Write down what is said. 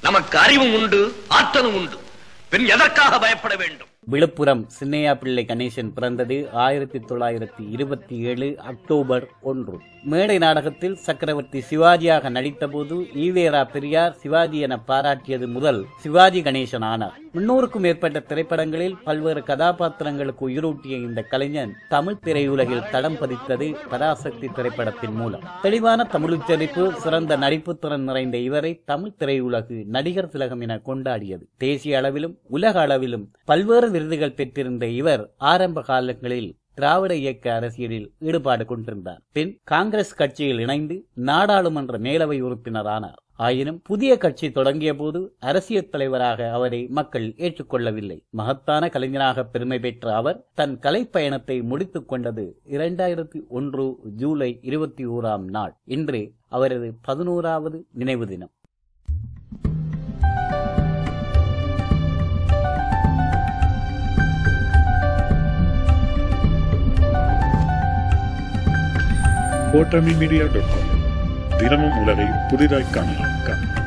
நமக்கு அறிவும் உண்டு ஆற்றலும் உண்டு. பின் எதற்காக பயப்பட வேண்டும்? விழுப்புரம் சின்னையா பிள்ளை கணேசன் பிறந்தது ஆயிரத்தி தொள்ளாயிரத்தி இருபத்தி ஏழு அக்டோபர் ஒன்று. மேடை நாடகத்தில் சக்கரவர்த்தி சிவாஜியாக நடித்தபோது ஈவேரா பெரியார் சிவாஜி என பாராட்டியது முதல் சிவாஜி கணேசன் ஆனார். முன்னூறுக்கும் மேற்பட்ட திரைப்படங்களில் பல்வேறு கதாபாத்திரங்களுக்கு உயிரூட்டிய இந்த கலைஞன் தமிழ் திரையுலகில் தடம் பதித்தது பராசக்தி திரைப்படத்தின் மூலம். தெளிவான தமிழ் உச்சரிப்பு சிறந்த நடிப்பு திறன் நிறைந்த இவரை தமிழ் திரையுலகு நடிகர் திலகம் என கொண்டாடியது. தேசிய அளவிலும் உலக அளவிலும் பல்வேறு விருதுகள் பெற்றிருந்த இவர் ஆரம்ப காலங்களில் திராவிட இயக்க அரசியலில் ஈடுபாடு கொண்டிருந்தார். பின் காங்கிரஸ் கட்சியில் இணைந்து நாடாளுமன்ற மேலவை உறுப்பினரானார். ஆயினும் புதிய கட்சி தொடங்கிய போது அரசியல் தலைவராக அவரை மக்கள் ஏற்றுக்கொள்ளவில்லை. மகத்தான கலைஞராக பெருமை பெற்ற அவர் தன் கலைப்பயணத்தை முடித்துக் கொண்டது இரண்டாயிரத்தி ஒன்று ஜூலை இருபத்தி ஓராம் நாள் இன்று அவரது பதினோராவது நினைவு தினம். கோட்டமி மீடியா டாட் காம் தினமும் உலகை புதிதாய் காணலாம்.